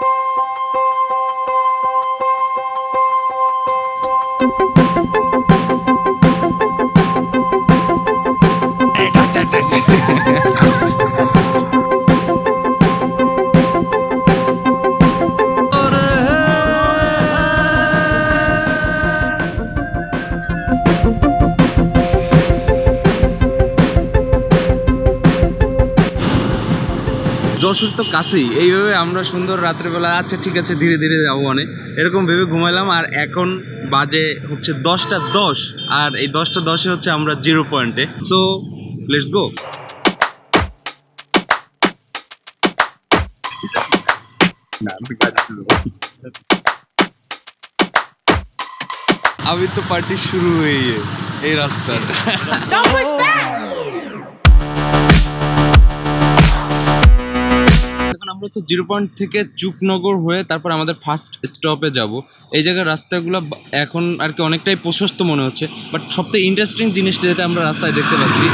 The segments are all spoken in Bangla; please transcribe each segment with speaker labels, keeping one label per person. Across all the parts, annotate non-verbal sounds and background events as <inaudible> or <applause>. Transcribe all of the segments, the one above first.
Speaker 1: you. যশোর তো কাছেই এইভাবে আমরা সুন্দর রাত্রেবেলা আচ্ছা ঠিক আছে ধীরে ধীরে যাবো অনেক এরকম ভেবে ঘুমাইলাম আর এখন বাজে হচ্ছে দশটা দশ আর এই দশটা দশে হচ্ছে আমরা জিরো পয়েন্টে সো লেটস গো अभी तो पार्टी शुरू हुई है এই রাস্তার আমরা হচ্ছে জিরো পয়েন্ট থেকে চুপনগর হয়ে তারপর আমাদের ফার্স্ট স্টপে যাব। এই জায়গার রাস্তাগুলো এখন আর কি অনেকটাই প্রশস্ত মনে হচ্ছে বাট সবথেকে ইন্টারেস্টিং জিনিসটা যেটা আমরা রাস্তায় দেখতে পাচ্ছি,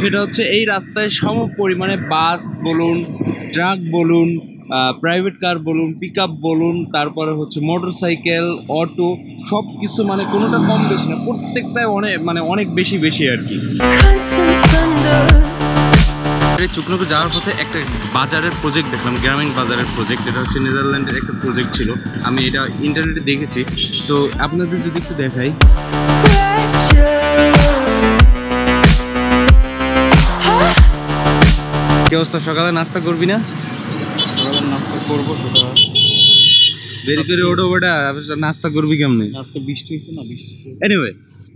Speaker 1: সেটা হচ্ছে এই রাস্তায় সম পরিমাণে বাস বলুন ট্রাক বলুন প্রাইভেট কার বলুন পিক আপ বলুন, তারপরে হচ্ছে মোটর সাইকেল অটো সব কিছু মানে কোনোটা কম বেশি না, প্রত্যেকটাই অনেক মানে অনেক বেশি বেশি আর কি। চুকনগর যাওয়ার পথে একটা বাজারের প্রজেক্ট দেখলাম গ্রামীণ বাজারের প্রজেক্ট এটা হচ্ছে নেদারল্যান্ডের একটা প্রজেক্ট ছিল। আমি এটা ইন্টারনেটে দেখেছি। তো আপনাদের যদি একটু দেখাই। কি অবস্থা? সকালে নাস্তা করবি না?
Speaker 2: নাস্তা করব
Speaker 1: দেরি করে ওঠো বেটা নাস্তা করবি কেমনে?
Speaker 2: আজকে বৃষ্টি হয়েছে না বৃষ্টি
Speaker 1: এনিওয়ে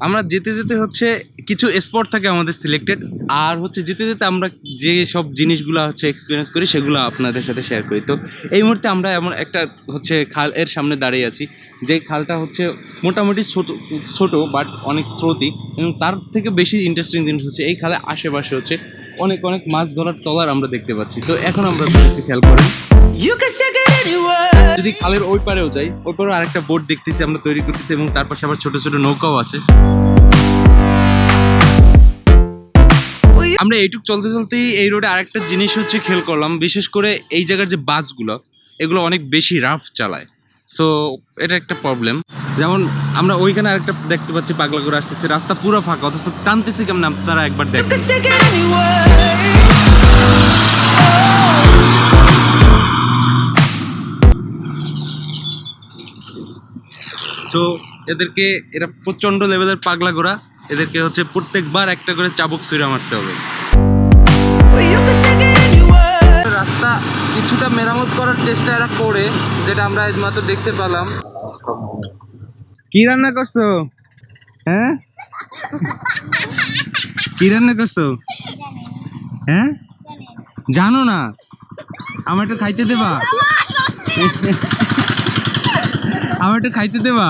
Speaker 1: আমরা যেতে যেতে হচ্ছে কিছু স্পট থাকে আমাদের সিলেক্টেড আর হচ্ছে যেতে যেতে আমরা যে সব জিনিসগুলো হচ্ছে এক্সপিরিয়েন্স করি, সেগুলো আপনাদের সাথে শেয়ার করি। তো এই মুহূর্তে আমরা এমন একটা হচ্ছে খাল এর সামনে দাঁড়িয়ে আছি, যে খালটা হচ্ছে মোটামুটি ছোট ছোট বাট অনেক স্রোতি, এবং তার থেকে বেশি ইন্টারেস্টিং জিনিস হচ্ছে এই খালে আশেপাশে হচ্ছে অনেক অনেক মাছ ধরার টলার আমরা দেখতে পাচ্ছি। তো এখন আমরা খেয়াল করি
Speaker 3: You can shake it anywhere.
Speaker 1: যদি খালের ওই পারেও যাই ওই পারেও আরেকটা বোট দেখতেছি আমরা তৈরি করতেছি এবং তার পাশে আবার ছোট ছোট নৌকাও আছে। আমরা এইটুক চলতে চলতেই এই রোডে আরেকটা জিনিস হচ্ছে খেয়াল করলাম বিশেষ করে এই জায়গার যে বাসগুলো এগুলো অনেক বেশি রাফ চালায়। সো এটা একটা প্রবলেম যেমন আমরা ওইখানে আরেকটা দেখতে পাচ্ছি পাগলা করে আসতেছে রাস্তা পুরো ফাঁকা অথচ টানতেছি কেমন আপনারা একবার দেখেন সো এদেরকে এরা প্রচণ্ড লেভেলের পাগলা গোড়া এদেরকে হচ্ছে প্রত্যেকবার একটা করে চাবুক ছুঁড়ে মারতে হবে. রাস্তা কিছুটা মেরামত করার চেষ্টা এরা করে, যেটা আমরা মাত্র দেখতে পেলাম। কি রান্না করছ? হ্যাঁ? কি রান্না করছ? হ্যাঁ? জানো না। আমার একটু খাইতে দেবা? আমার একটু খাইতে দেবা?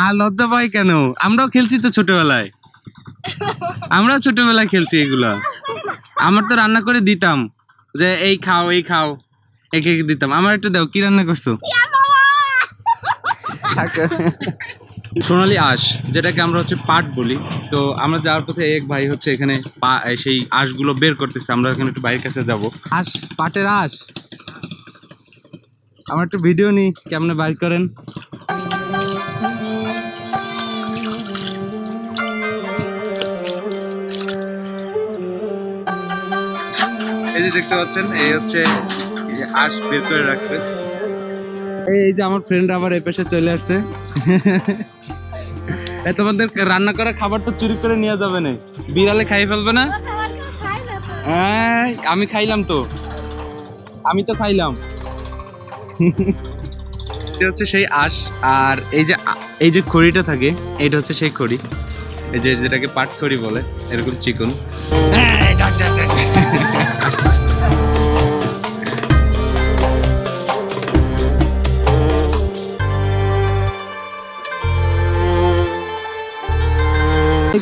Speaker 1: আর লজ্জা পাই কেন? আমরাও খেলছি তো ছোটবেলায়। আমরাও ছোটবেলায় খেলছি এগুলা। আমার তো রান্না করে দিতাম, যে এই খাও এই খাও, একে একে দিতাম। আমার একটু দাও, কি রান্না করছ? সোনালি আঁশ, যেটাকে আমরা হচ্ছে পাট বলি। তো আমরা যাওয়ার পথে এক ভাই হচ্ছে এখানে সেই আঁশগুলো বের করতেছে। আমরা এখানে একটু ভাইয়ের কাছে যাব। আঁশ, পাটের আঁশ? আমার একটু ভিডিও নিই কেমনে বাইর করেন। এই যে দেখতে পাচ্ছেন এই হচ্ছে যে বের করে রাখছে। এই যে আমার ফ্রেন্ড আবার এই পাশে চলে আসছে। এই তোমাদের রান্না করা খাবার তো চুরি করে নিয়ে যাবে না। বিড়ালে খাই ফেলবে না? এই, আমি খাইলাম তো। আমি তো খাইলাম। এটা হচ্ছে সেই আঁশ, আর এই যে এই যে খড়িটা থাকে, এটা হচ্ছে সেই খড়ি। এই যে যেটাকে পাট খড়ি বলে, এরকম চিকন।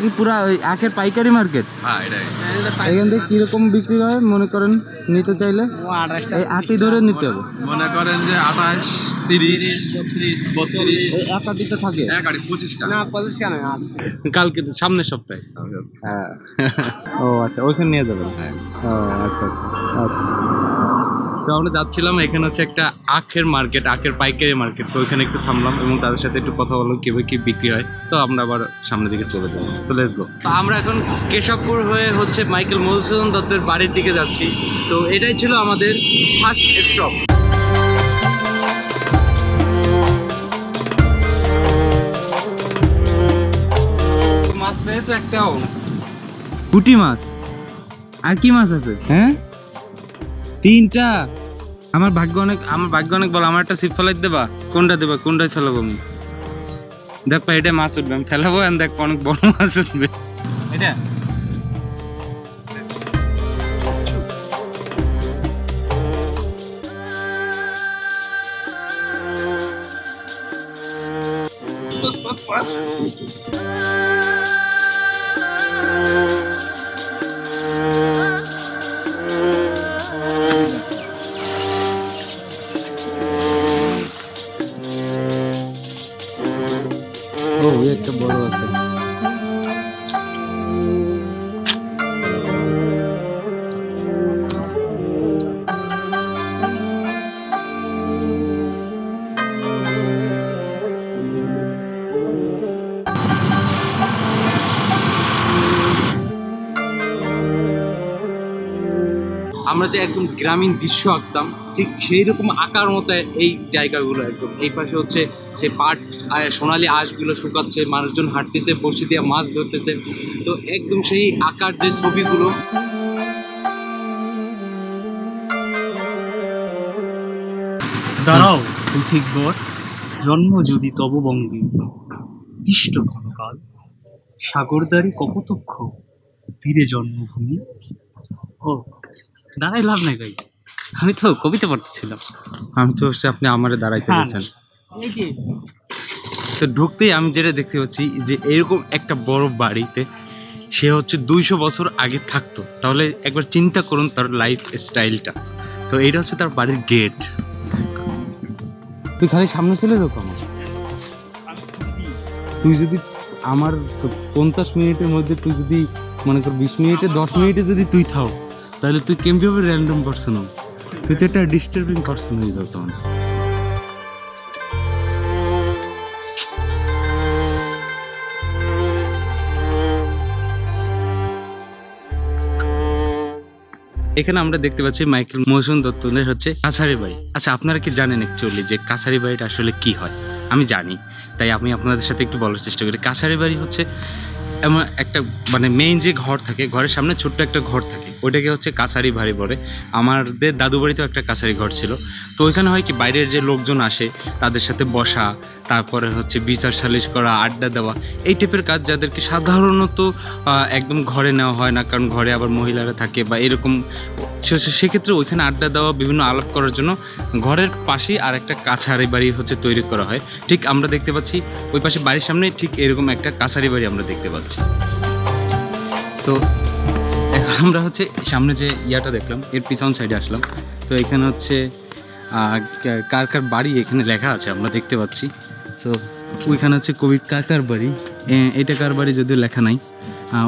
Speaker 1: কি পুরা ওই আখের পাইকারি মার্কেট?
Speaker 2: হ্যাঁ এটাই
Speaker 1: এখান থেকে কীরকম বিক্রি হয় মনে করেন নিতে চাইলে? এই আটি ধরে নিতে হবে।
Speaker 2: মনে করেন যে আঠাশ তিরিশ বত্রিশ। বত্রিশ
Speaker 1: এক আটিতে থাকে?
Speaker 2: এক আড়ি পঁচিশ টাকা
Speaker 1: পঁচিশ কেন? কালকে সামনের সপ্তাহে। হ্যাঁ। ও আচ্ছা ওইখানে নিয়ে যাবেন? ও আচ্ছা আচ্ছা আচ্ছা। তো আমরা যাচ্ছিলাম এখানে হচ্ছে একটা আখের মার্কেট আখের পাইকারি মার্কেট তো ওইখানে একটু থামলাম এবং তাদের সাথে একটু কথা বললাম কীভাবে কী বিক্রি হয়। তো আমরা আবার সামনের দিকে চলে যাব। তো লেটস গো আমরা এখন কেশবপুর হয়ে হচ্ছে মাইকেল মধুসূদন দত্তের বাড়ির দিকে যাচ্ছি। তো এটাই ছিল আমাদের ফার্স্ট স্টপ মাছ পেয়েছ একটাও?
Speaker 4: পুঁটি মাছ। আর কি মাছ আছে?
Speaker 1: হ্যাঁ? তিনটা? আমার ভাগ্য অনেক, আমার ভাগ্য অনেক বলো আমার একটা সিপ ফেলাই দেবা। কোনটা দেবা কোনটায় ফেলাবো আমি? দেখ পা এটা মাছ উঠবে। আমি ফেলাবো দেখ অনেক বড় <laughs> মাছ উঠবে। এটা? ও ওই একটা বড় আছে। আমরা যে একদম গ্রামীণ দৃশ্য আঁকতাম, ঠিক সেই রকম আঁকার মতো এই জায়গাগুলো একদম। এই পাশে হচ্ছে সে পাট আর সোনালি আঁশগুলো শুকাচ্ছে মানুষজন হাঁটতেছে বসে দিয়ে মাছ ধরতেছে। তো একদম সেই আঁকার যে ছবিগুলো।
Speaker 5: দাঁড়াও পথিকবর জন্ম যদি তব বঙ্গে তিষ্ট ঘনকাল সাগরদারি কপতক্ষ তীরে জন্মভূমি। ও দাঁড়াই লাভ নাই ভাই। আমি তো কবিতা পড়তেছিলাম।
Speaker 1: আমি তো হচ্ছে আপনি আমারে দাঁড়াইতে
Speaker 5: হ্যাঁ।
Speaker 1: বলছেন।
Speaker 5: এই যে
Speaker 1: তো ঢুকতেই আমি যেটা দেখতে পাচ্ছি যে এরকম একটা বড় বাড়িতে সে হচ্ছে দুইশো বছর আগে থাকতো। তাহলে একবার চিন্তা করুন তার লাইফ স্টাইলটা তো এটা হচ্ছে তার বাড়ির গেট তুই খালি সামনে চলে তো কেন তুই যদি আমার পঞ্চাশ মিনিটের মধ্যে তুই যদি মনে কর বিশ মিনিটে দশ মিনিটে যদি তুই থাও তাহলে তুই কেমভাবে র্যান্ডম পার্সন তুই তো একটা ডিস্টার্বিং পার্সন হয়ে যাও তখন। এখানে আমরা দেখতে পাচ্ছি মাইকেল মৌসুম দত্তদের হচ্ছে কাছারি বাড়ি। আচ্ছা আপনারা কি জানেন অ্যাকচুয়ালি যে কাছারি বাড়িটা আসলে কি হয়? আমি জানি, তাই আমি আপনাদের সাথে একটু বলার চেষ্টা করি। কাছারি বাড়ি হচ্ছে এমন একটা মানে মেইন যে ঘর থাকে, ঘরের সামনে ছোট্ট একটা ঘর থাকে, ওইটাকে হচ্ছে কাছারি বাড়ি বলে। আমাদের দাদু বাড়িতেও একটা কাছারি ঘর ছিল। তো ওইখানে হয় কি, বাইরের যে লোকজন আসে, তাদের সাথে বসা, তারপরে হচ্ছে বিচার সালিশ করা, আড্ডা দেওয়া, এই টাইপের কাজ যাদেরকে সাধারণত একদম ঘরে নেওয়া হয় না, কারণ ঘরে আবার মহিলারা থাকে বা এরকম সেক্ষেত্রে ওইখানে আড্ডা দেওয়া, বিভিন্ন আলাপ করার জন্য ঘরের পাশেই আর একটা কাছারি বাড়ি হচ্ছে তৈরি করা হয়। ঠিক আমরা দেখতে পাচ্ছি, ওই পাশে বাড়ির সামনে ঠিক এরকম একটা কাছারি বাড়ি আমরা দেখতে পাচ্ছি। সো এখন আমরা হচ্ছে সামনে যে ইয়াটা দেখলাম, এর পিছন সাইডে আসলাম। তো এখানে হচ্ছে কার কার বাড়ি এখানে লেখা আছে, আমরা দেখতে পাচ্ছি। তো ওইখানে হচ্ছে কবির কাকার বাড়ি। এটা কার বাড়ি যদিও লেখা নাই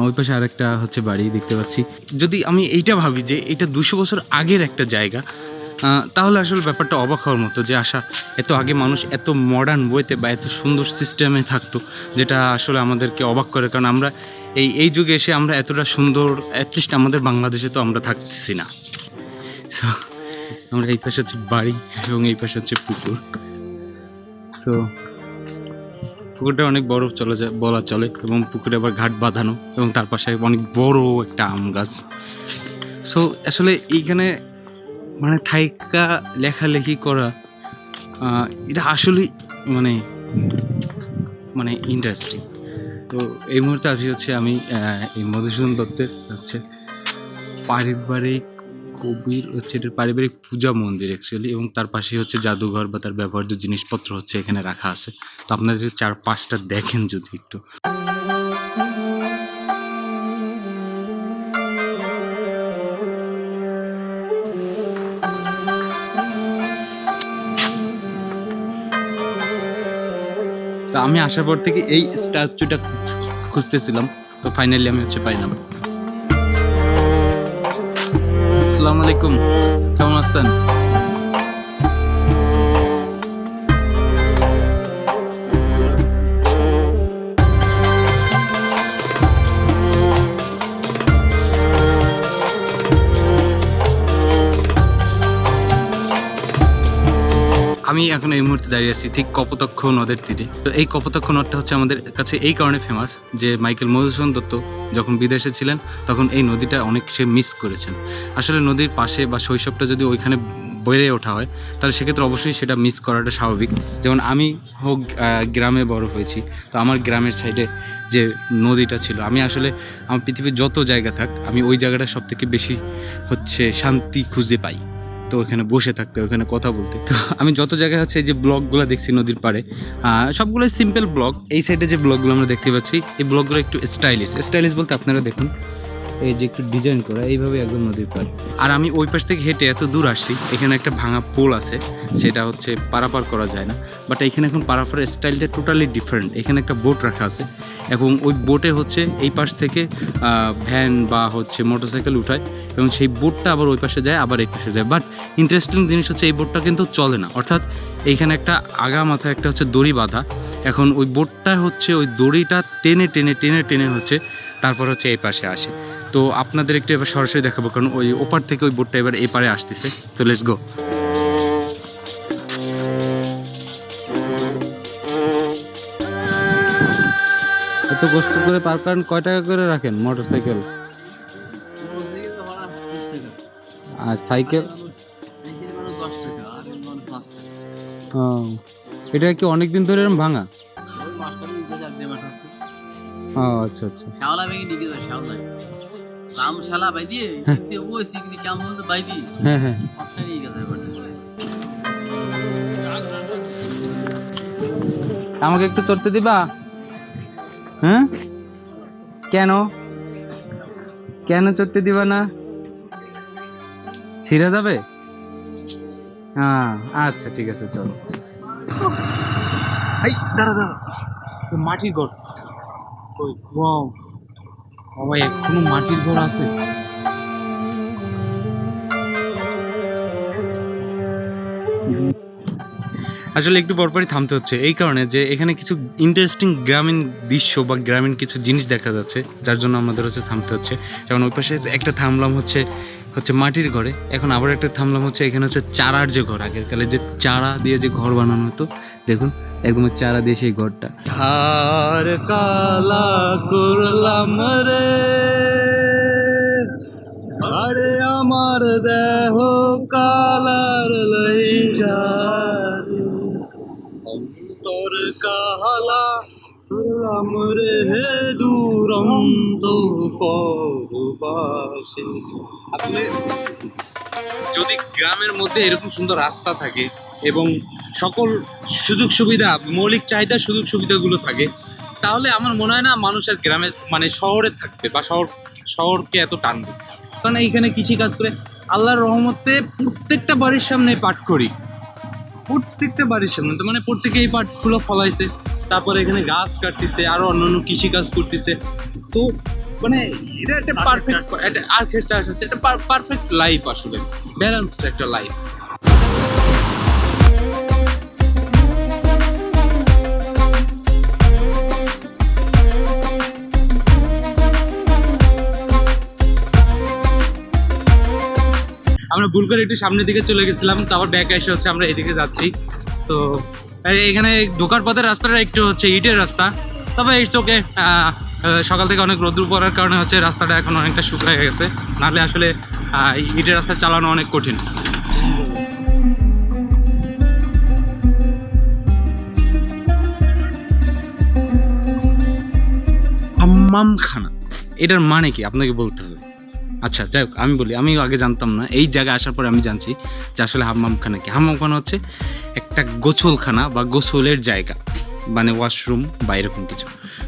Speaker 1: ওই পাশে আরেকটা হচ্ছে বাড়ি দেখতে পাচ্ছি। যদি আমি এইটা ভাবি যে এটা দুশো বছর আগের একটা জায়গা তাহলে আসলে ব্যাপারটা অবাক হওয়ার মতো যে আসা এত আগে মানুষ এত মডার্ন বইতে বা এত সুন্দর সিস্টেমে থাকতো যেটা আসলে আমাদেরকে অবাক করে। কারণ আমরা এই এই যুগে এসে আমরা এতটা সুন্দর অ্যাটলিস্ট আমাদের বাংলাদেশে তো আমরা থাকতেছি না। So, আমরা এই পাশে হচ্ছে বাড়ি এবং এই পাশে হচ্ছে পুকুর। সো পুকুরটা অনেক বড় চলে যায় বলা চলে এবং পুকুরে আবার ঘাট বাঁধানো এবং তার পাশে অনেক বড় একটা আম গাছ। সো আসলে এইখানে মানে থাইকা লেখালেখি করা এটা আসলেই মানে মানে ইন্টারেস্টিং তো এই মুহূর্তে আছি হচ্ছে আমি এই মধুসূদন দত্তের হচ্ছে পারিবারিক কবির হচ্ছে এটার পারিবারিক পূজা মন্দির অ্যাকচুয়ালি এবং তার পাশে হচ্ছে জাদুঘর বা তার ব্যবহার্য জিনিসপত্র হচ্ছে এখানে রাখা আছে। তো আপনাদের চার পাঁচটা দেখেন যদি একটু। আমি আসার পর থেকে এই স্ট্যাচুটা খুঁজতেছিলাম, তো ফাইনালি আমি হচ্ছে পাইলাম। আসসালামু আলাইকুম, কেমন আছেন? আমি এখন এই মুহূর্তে দাঁড়িয়ে আছি ঠিক কপোতাক্ষ নদের তীরে। তো এই কপোতাক্ষ নদটা হচ্ছে আমাদের কাছে এই কারণে ফেমাস যে মাইকেল মধুসূদন দত্ত যখন বিদেশে ছিলেন, তখন এই নদীটা অনেক সে মিস করেছেন। আসলে নদীর পাশে বা শৈশবটা যদি ওইখানে বেড়ে ওঠা হয়, তাহলে সেক্ষেত্রে অবশ্যই সেটা মিস করাটা স্বাভাবিক। যেমন আমি হোক গ্রামে বড় হয়েছি, তো আমার গ্রামের সাইডে যে নদীটা ছিল, আমি আসলে আমার পৃথিবীর যত জায়গা থাক, আমি ওই জায়গাটা সব থেকে বেশি হচ্ছে শান্তি খুঁজে পাই। তো ওখানে বসে থাকতো, ওখানে কথা বলতে। তো আমি যত জায়গায় হচ্ছে এই যে ব্লগগুলো দেখছি নদীর পাড়ে সবগুলোই সিম্পল ব্লগ। এই সাইডে যে ব্লগগুলো আমরা দেখতে পাচ্ছি, এই ব্লগগুলো একটু স্টাইলিশ স্টাইলিশ বলতে আপনারা দেখুন এই যে একটু ডিজাইন করা, এইভাবে একদম নদীর পাড়ে। আর আমি ওই পাশ থেকে হেঁটে এত দূর আসছি, এখানে একটা ভাঙা পোল আছে, সেটা হচ্ছে পারাপার করা যায় না। বাট এখানে এখন পারাপারের স্টাইলটা টোটালি ডিফারেন্ট এখানে একটা বোট রাখা আছে, এবং ওই বোটে হচ্ছে এই পাশ থেকে ভ্যান বা হচ্ছে মোটরসাইকেল উঠায়, এবং সেই বোটটা আবার ওই পাশে যায়, আবার এই পাশে যায়। বাট ইন্টারেস্টিং জিনিস হচ্ছে এই বোটটা কিন্তু চলে না। অর্থাৎ এইখানে একটা আগা মাথায় একটা হচ্ছে দড়ি বাঁধা। এখন ওই বোটটা হচ্ছে, ওই দড়িটা টেনে টেনে টেনে টেনে হচ্ছে, তারপর হচ্ছে এই পাশে আসে। তো আপনাদের একটু এবার সরাসরি দেখাবো কারণ ওই ওপার থেকে ওই বোটটা এবার এই পারে আসতেছে। তো লেটস গো এত কষ্ট করে পার করেন কয় টাকা করে রাখেন মোটরসাইকেল? আর সাইকেল? ও এটা কি অনেক দিন ধরে এরকম ভাঙা? ও আচ্ছা আচ্ছা।
Speaker 2: শাওলা ভেঙে নিয়ে গেছে শাওলা। রাম শালা দিয়ে দিয়ে ওই সিগনি কেমন বলতে
Speaker 1: হ্যাঁ হ্যাঁ।
Speaker 2: গেছে
Speaker 1: আমাকে একটু চড়তে দিবা? হ্যাঁ? কেন? কেন চড়তে দিবা না? ছিঁড়ে যাবে? হ্যাঁ আচ্ছা ঠিক আছে চলো। দাঁড়া দাঁড়া। ওই মাটির ঘর ওই বাবা এখনও মাটির ঘর আছে? আসলে একটু পরপরই থামতে হচ্ছে। এই কারণে যে এখানে কিছু ইন্টারেস্টিং গ্রামীণ দৃশ্য বা গ্রামীণ কিছু জিনিস দেখা যাচ্ছে, যার জন্য আমাদের হচ্ছে থামতে হচ্ছে। যেমন ওই পাশে একটা থামলাম হচ্ছে হচ্ছে মাটির ঘরে। এখন আবার একটা থামলাম হচ্ছে এখানে হচ্ছে চারার যে ঘর, আগের কালে যে চারা দিয়ে যে ঘর বানানো হতো, দেখুন একদম চারা দিয়ে সেই ঘরটা। আর কালা করলাম রে, আরে আমার দেহ কালার লইয়া অন্তর কাহালা করলাম রে দুরন্ত পরবাসে আসলে যদি গ্রামের মধ্যে এরকম সুন্দর রাস্তা থাকে এবং সকল সুযোগ সুবিধা, মৌলিক চাহিদা, সুযোগ সুবিধাগুলো থাকে, তাহলে আমার মনে হয় না মানুষের গ্রামে মানে শহরে থাকবে বা শহর, শহরকে এত টানবে। কারণ এইখানে কৃষি কাজ করে আল্লাহর রহমতে প্রত্যেকটা বাড়ির সামনে পাট করি। প্রত্যেকটা বাড়ির সামনে তো মানে প্রত্যেকে এই পাটগুলো ফলাইছে। তারপরে এখানে গাছ কাটতেছে, আরও অন্যান্য কৃষি কাজ করতেছে। তো মানে এটা একটা পারফেক্ট একটা আখের চাষ আছে এটা পারফেক্ট লাইফ আসলে ব্যালেন্সড একটা লাইফ আমরা ভুল করে একটু সামনের দিকে চলে গেছিলাম তারপর ব্যাক এসে হচ্ছে আমরা এদিকে যাচ্ছি। তো এখানে ঢোকার পথের রাস্তাটা একটু হচ্ছে ইটের রাস্তা। তবে ইটস ওকে সকাল থেকে অনেক রোদ্র পড়ার কারণে হচ্ছে রাস্তাটা এখন অনেকটা শুকিয়ে গেছে। নাহলে আসলে ইটের রাস্তা চালানো অনেক কঠিন। হাম্মাম খানা। এটার মানে কি? আপনাকে বলতে হবে। আচ্ছা যাই হোক, আমি বলি, আমি আগে জানতাম না। এই জায়গায় আসার পরে আমি জানছি যে আসলে হাম্মামখানা কি। হাম্মামখানা হচ্ছে একটা গোছলখানা বা গোসলের জায়গা মানে ওয়াশরুম বা এরকম কিছু।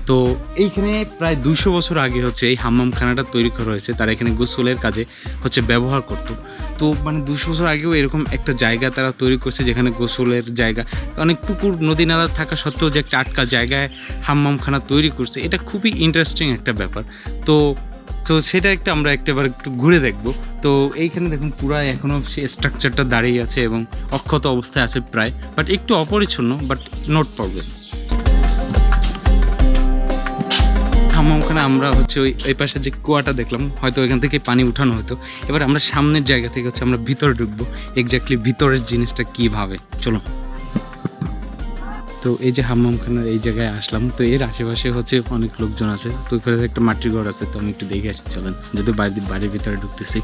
Speaker 1: তো এইখানে প্রায় দুশো বছর আগে হচ্ছে এই হাম্মামখানাটা তৈরি করা হয়েছে, তারা এখানে গোসলের কাজে হচ্ছে ব্যবহার করতো। তো মানে দুশো বছর আগেও এরকম একটা জায়গা তারা তৈরি করছে যেখানে গোসলের জায়গা, অনেক পুকুর, নদী নালা থাকা সত্ত্বেও যে একটা আটকা জায়গায় হাম্মামখানা তৈরি করছে, এটা খুবই ইন্টারেস্টিং একটা ব্যাপার। তো তো সেটা একটা আমরা একটাবার একটু ঘুরে দেখব। তো এইখানে দেখুন পুরা এখনও সে স্ট্রাকচারটা দাঁড়িয়ে আছে এবং অক্ষত অবস্থায় আছে প্রায় বাট একটু অপরিচ্ছন্ন বাট নোট প্রবলেম হাম্মামখানে আমরা হচ্ছে ওই এই পাশে যে কুয়াটা দেখলাম, হয়তো ওইখান থেকে পানি উঠানো হতো। এবার আমরা সামনের জায়গা থেকে হচ্ছে আমরা ভিতরে ঢুকবো এক্স্যাক্টলি ভিতরের জিনিসটা কীভাবে? চলো। তো এই যে হাম্মামখানার এই জায়গায় আসলাম, তো এর আশেপাশে হচ্ছে অনেক লোকজন আছে। তো একটা মাটির ঘর আছে, তো আমি একটু দেখে আসি, চলেন। যদি বাড়ির বাড়ির ভিতরে ঢুকতেছি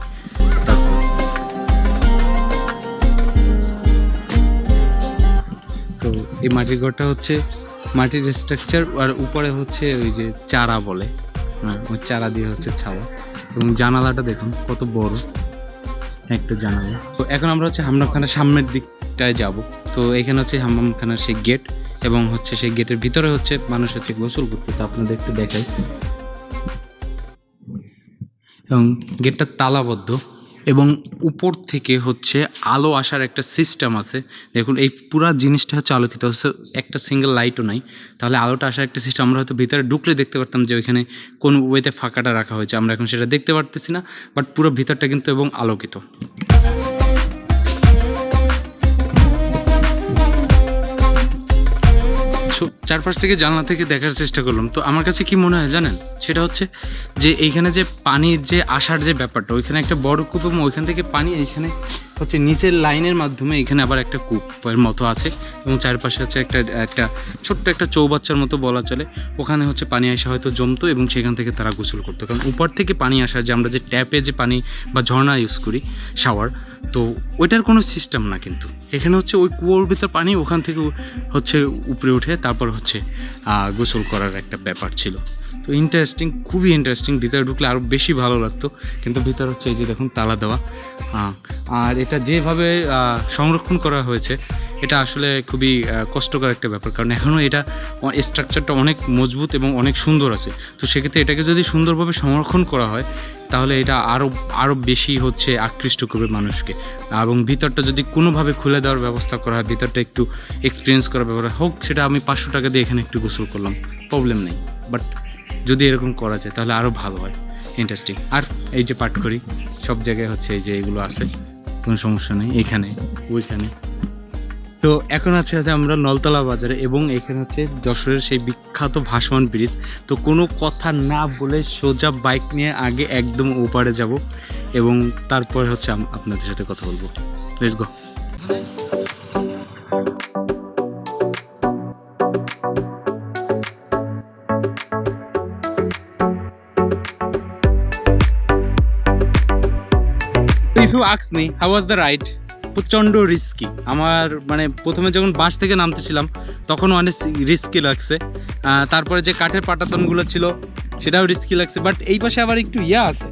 Speaker 1: তো এই মাটির ঘরটা হচ্ছে মাটির স্ট্রাকচার আর উপরে হচ্ছে ওই যে চারা বলে। হ্যাঁ ওই চারা দিয়ে হচ্ছে ছাওয়া। এবং জানালাটা দেখুন, কত বড় একটা জানালা। তো এখন আমরা হচ্ছে হামরামখানার সামনের দিকটায় যাব। তো এখানে হচ্ছে হাম্মামখানার সেই গেট এবং হচ্ছে সেই গেটের ভিতরে হচ্ছে মানুষ হচ্ছে গোসল করতে। তো আপনাদের একটু দেখাই। এবং গেটটা তালাবদ্ধ। এবং উপর থেকে হচ্ছে আলো আসার একটা সিস্টেম আছে। দেখুন, এই পুরো জিনিসটা হচ্ছে আলোকিত। হচ্ছে একটা সিঙ্গেল লাইটও নাই। তাহলে আলোটা আসার একটা সিস্টেম আমরা হয়তো ভিতরে ঢুকলে দেখতে পারতাম যে ওইখানে কোন ওয়েতে ফাঁকাটা রাখা হয়েছে। আমরা এখন সেটা দেখতে পারতেছি না বাট পুরো ভিতরটা কিন্তু এবং আলোকিত। সো চারপাশ থেকে জানলা থেকে দেখার চেষ্টা করলাম। তো আমার কাছে কি মনে হয় জানেন? সেটা হচ্ছে যে এইখানে যে পানির যে আসার যে ব্যাপারটা, ওইখানে একটা বড় কূপ এবং ওইখান থেকে পানি এইখানে হচ্ছে নিচের লাইনের মাধ্যমে এখানে আবার একটা কূপের মতো আছে এবং চারপাশে হচ্ছে একটা একটা ছোট্ট একটা চৌবাচ্চার মতো বলা চলে। ওখানে হচ্ছে পানি আসা হয়তো জমতো এবং সেখান থেকে তারা গোসল করতো। কারণ উপর থেকে পানি আসার যে আমরা যে ট্যাপে যে পানি বা ঝর্ণা ইউজ করি, শাওয়ার তো ওইটার কোনো সিস্টেম না কিন্তু। এখানে হচ্ছে ওই কুয়োর ভিতর পানি ওখান থেকে হচ্ছে উপরে উঠে তারপর হচ্ছে গোসল করার একটা ব্যাপার ছিল। তো ইন্টারেস্টিং খুবই ইন্টারেস্টিং ভিতরে ঢুকলে আরও বেশি ভালো লাগতো। কিন্তু ভিতর হচ্ছে এই যে দেখুন তালা দেওয়া আর এটা যেভাবে সংরক্ষণ করা হয়েছে এটা আসলে খুবই কষ্টকর একটা ব্যাপার। কারণ এখনও এটা স্ট্রাকচারটা অনেক মজবুত এবং অনেক সুন্দর আছে। তো সেক্ষেত্রে এটাকে যদি সুন্দরভাবে সংরক্ষণ করা হয়, তাহলে এটা আরও আরও বেশি হচ্ছে আকৃষ্ট করবে মানুষকে। এবং ভিতরটা যদি কোনোভাবে খুলে দেওয়ার ব্যবস্থা করা হয়, ভিতরটা একটু এক্সপিরিয়েন্স করার ব্যাপার হোক, সেটা আমি পাঁচশো টাকা দিয়ে এখানে একটু গোসল করলাম। প্রবলেম নেই। বাট যদি এরকম করা যায়, তাহলে আরও ভালো হয়। ইন্টারেস্টিং আর এই যে পাঠ করি, সব জায়গায় হচ্ছে এই যে এগুলো আছে। কোনো সমস্যা নেই। এখানে, ওইখানে। তো এখন আছে হচ্ছে আমরা নলতলা বাজারে এবং এখানে হচ্ছে যশোরের সেই বিখ্যাত ভাসমান ব্রিজ। তো কোনো কথা না বলে সোজা বাইক নিয়ে আগে একদম ওপারে যাব এবং তারপর হচ্ছে আপনাদের সাথে কথা বলব। Let's go if you আক্স me how was the ride প্রচণ্ড রিস্কি আমার মানে প্রথমে যখন বাস থেকে নামতেছিলাম তখন অনেক রিস্কি লাগছে। তারপরে যে কাঠের পাটাতনগুলো ছিল, সেটাও রিস্কি লাগছে। বাট এই পাশে আবার একটু ইয়া আছে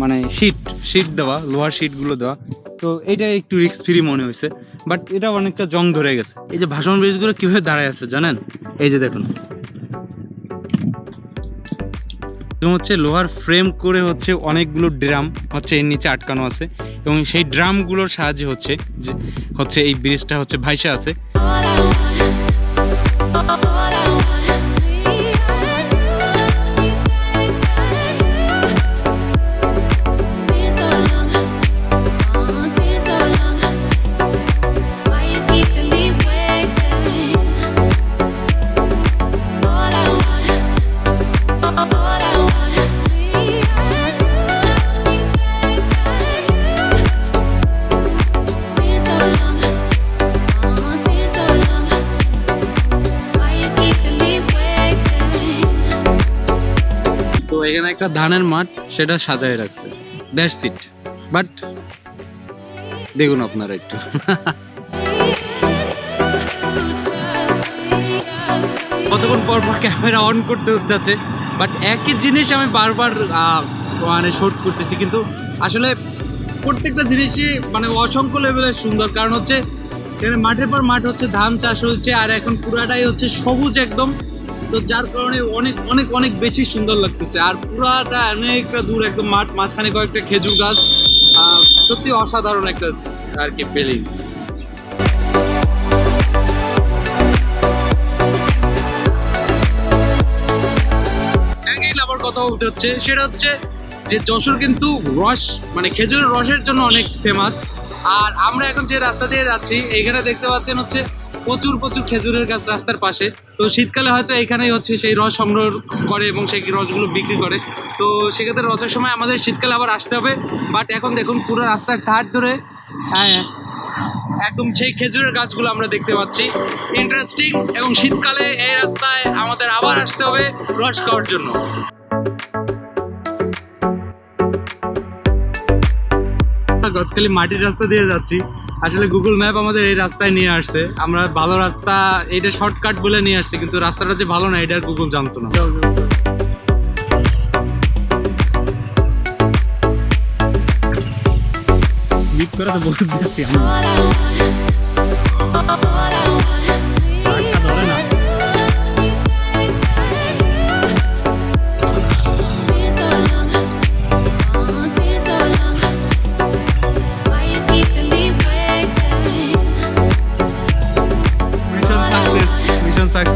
Speaker 1: মানে শীট শীট দেওয়া, লোহার শীটগুলো দেওয়া। তো এইটা একটু রিস্ক ফ্রি মনে হয়েছে। বাট এটা অনেকটা জং ধরে গেছে। এই যে ভাষণ ব্রিজগুলো কীভাবে দাঁড়ায় আছে জানেন? এই যে দেখুন। এবং হচ্ছে লোহার ফ্রেম করে হচ্ছে অনেকগুলো ড্রাম হচ্ছে এর নিচে আটকানো আছে এবং সেই ড্রামগুলোর সাহায্যে হচ্ছে যে হচ্ছে এই ব্রিজটা হচ্ছে ভাইসা আছে। এখানে একটা ধানের মাঠ, সেটা সাজায় রাখছে। দ্যাটস ইট বাট দেখুন আপনারা একটু। কতক্ষণ পর পর ক্যামেরা অন করতে হতে আছে বাট একই জিনিস আমি বারবার মানে শুট করতেছি, কিন্তু আসলে প্রত্যেকটা জিনিসই মানে অসংখ্য লেভেলের সুন্দর। কারণ হচ্ছে, এখানে মাঠের পর মাঠ হচ্ছে, ধান চাষ হচ্ছে, আর এখন পুরাটাই হচ্ছে সবুজ একদম। তো যার কারণে অনেক অনেক অনেক বেশি সুন্দর লাগতেছে। আর পুরাটা অনেকটা দূর, একদম মাঠ, মাঝখানে কয়েকটা খেজুর গাছ। সত্যি অসাধারণ একটা, আর কি অ্যাঙ্গেল আবার কথা উঠে সেটা হচ্ছে যে যশোর কিন্তু রস মানে খেজুরের রসের জন্য অনেক ফেমাস আর আমরা এখন যে রাস্তা দিয়ে যাচ্ছি এখানে দেখতে পাচ্ছেন হচ্ছে প্রচুর প্রচুর খেজুরের গাছ রাস্তার পাশে। তো শীতকালে হয়তো এখানেই হচ্ছে সেই রস সংগ্রহ করে এবং সেই রসগুলো বিক্রি করে। তো সেক্ষেত্রে রসের সময় আমাদের শীতকালে আবার আসতে হবে। বাট এখন দেখুন পুরো রাস্তার ধার ধরে হ্যাঁ একদম সেই খেজুরের গাছগুলো আমরা দেখতে পাচ্ছি। ইন্টারেস্টিং এবং শীতকালে এই রাস্তায় আমাদের আবার আসতে হবে রস খাওয়ার জন্য। গতকালি মাটির রাস্তা দিয়ে যাচ্ছি। আসলে গুগল ম্যাপ আমাদের এই রাস্তায় নিয়ে আসছে আমরা ভালো রাস্তা এটা শর্টকাট বলে নিয়ে আসছে কিন্তু রাস্তাটা যে ভালো না এটা গুগল জানতো না
Speaker 6: স্লিপ করে তো বসতেছি আমি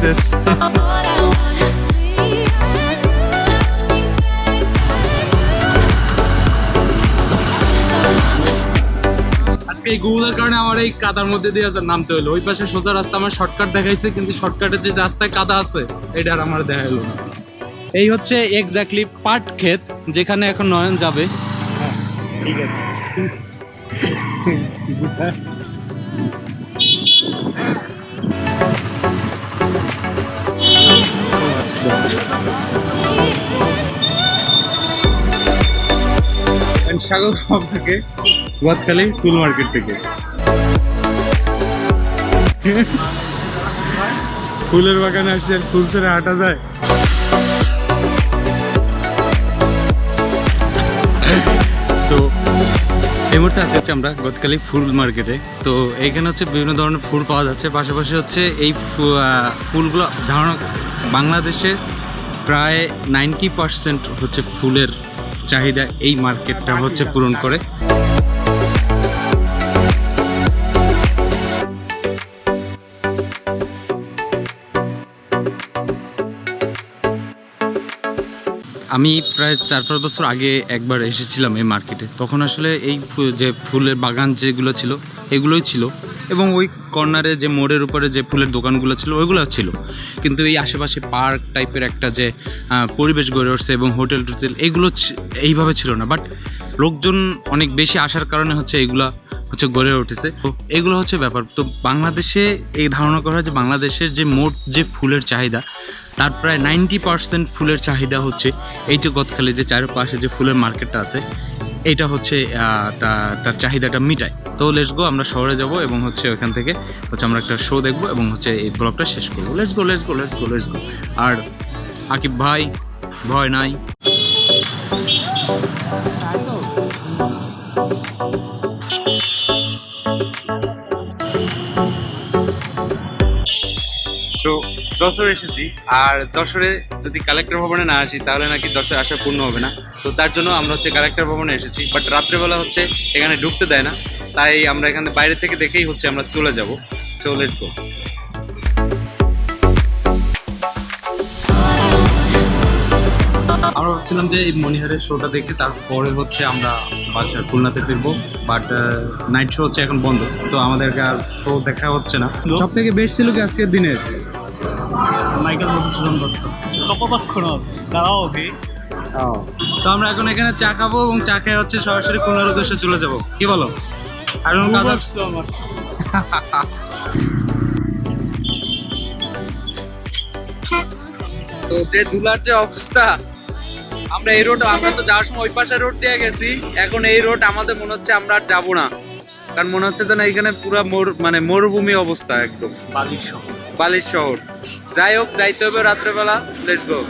Speaker 7: want,
Speaker 1: আজকে এই গুগলের কারণে আমার এই কাদার মধ্যে দিয়ে নামতে হলো। ওই পাশে সোজা রাস্তা আমার শর্টকাট দেখাইছে কিন্তু শর্টকাটের যে রাস্তায় কাদা আছে এটা আর আমার দেখা হলো না। এই হচ্ছে এক্স্যাক্টলি পাট ক্ষেত যেখানে এখন নয়ন যাবে।
Speaker 6: ঠিক আছে।
Speaker 1: And স্বাগত আপনাকে গুয়াতখালী ফুল মার্কেট থেকে। ফুলের বাগানে আসছে আর ফুল ছেড়ে হাঁটা যায়।
Speaker 8: সো এই মুহূর্তে আছি হচ্ছে আমরা গতকালি ফুল মার্কেটে তো এইখানে হচ্ছে বিভিন্ন ধরনের ফুল পাওয়া যাচ্ছে। পাশাপাশি হচ্ছে এই ফুলগুলো ধারণা বাংলাদেশে প্রায় নাইনটি পার্সেন্ট হচ্ছে ফুলের চাহিদা এই মার্কেটটা হচ্ছে পূরণ করে। আমি প্রায় চার পাঁচ বছর আগে একবার এসেছিলাম এই মার্কেটে। তখন আসলে এই যে ফুলের বাগান যেগুলো ছিল, এগুলোই ছিল এবং ওই কর্নারে যে মোড়ের উপরে যে ফুলের দোকানগুলো ছিল, ওইগুলো ছিল। কিন্তু এই আশেপাশে পার্ক টাইপের একটা যে পরিবেশ গড়ে উঠছে এবং হোটেল টোটেল, এগুলো এইভাবে ছিল না। বাট লোকজন অনেক বেশি আসার কারণে হচ্ছে এইগুলা হচ্ছে গড়ে উঠেছে। এগুলো হচ্ছে ব্যাপার। তো বাংলাদেশে এই ধারণা করা হয় যে বাংলাদেশের যে মোট যে ফুলের চাহিদা, তার প্রায় নাইনটি পার্সেন্ট ফুলের চাহিদা হচ্ছে এই যে গতকালে যে চারপাশে যে ফুলের মার্কেটটা আছে, এটা হচ্ছে তার চাহিদাটা মিটায়। তো লেটস গো আমরা শহরে যাব এবং হচ্ছে ওখান থেকে হচ্ছে আমরা একটা শো দেখব এবং হচ্ছে এই ব্লগটা শেষ করব। Let's go let's go let's go let's go আর আকিব ভাই, ভয় নাই।
Speaker 1: যশোর এসেছি। আর যশোরে যদি কালেক্টর ভবনে না আসি তাহলে নাকি যশোর আসা পূর্ণ হবে না। তো তার জন্য আমরা হচ্ছে কালেক্টর ভবনে এসেছি। বাট রাত্রেবেলা হচ্ছে এখানে ঢুকতে দেয় না। তাই আমরা এখানে বাইরে থেকে দেখেই হচ্ছে আমরা চলে যাব। সো লেটস গো আমরা ভাবছিলাম যে এই মনিহারের শোটা দেখে তারপরে হচ্ছে আমরা বাসার খুলনাতে ফিরবো। বাট নাইট শো হচ্ছে এখন বন্ধ। তো আমাদেরকে আর শো দেখা হচ্ছে না। সব থেকে বেস্ট ছিল কি আজকের দিনের?
Speaker 6: মাইকেল মধুসূদন দত্ত। দাঁড়াও
Speaker 1: তো আমরা এখন এখানে চা খাব এবং চা খেয়ে হচ্ছে সরাসরি খুলনার উদ্দেশ্যে চলে যাব। কি বলো? আর কোনো কাজ আছে? তো যে দুলার যে অবস্থা আমরা এই রোড আমরা তো যাওয়ার সময় ওই পাশে রোড দিয়ে গেছি। এখন এই রোড আমাদের মনে হচ্ছে আমরা আর যাব না। কারণ মনে হচ্ছে যে না এখানে পুরো মোর মানে মরুভূমি অবস্থা একদম।
Speaker 6: বালির শহর।
Speaker 1: বালির শহর। যাই হোক যাইতে হবে রাত্রেবেলা লেটস গো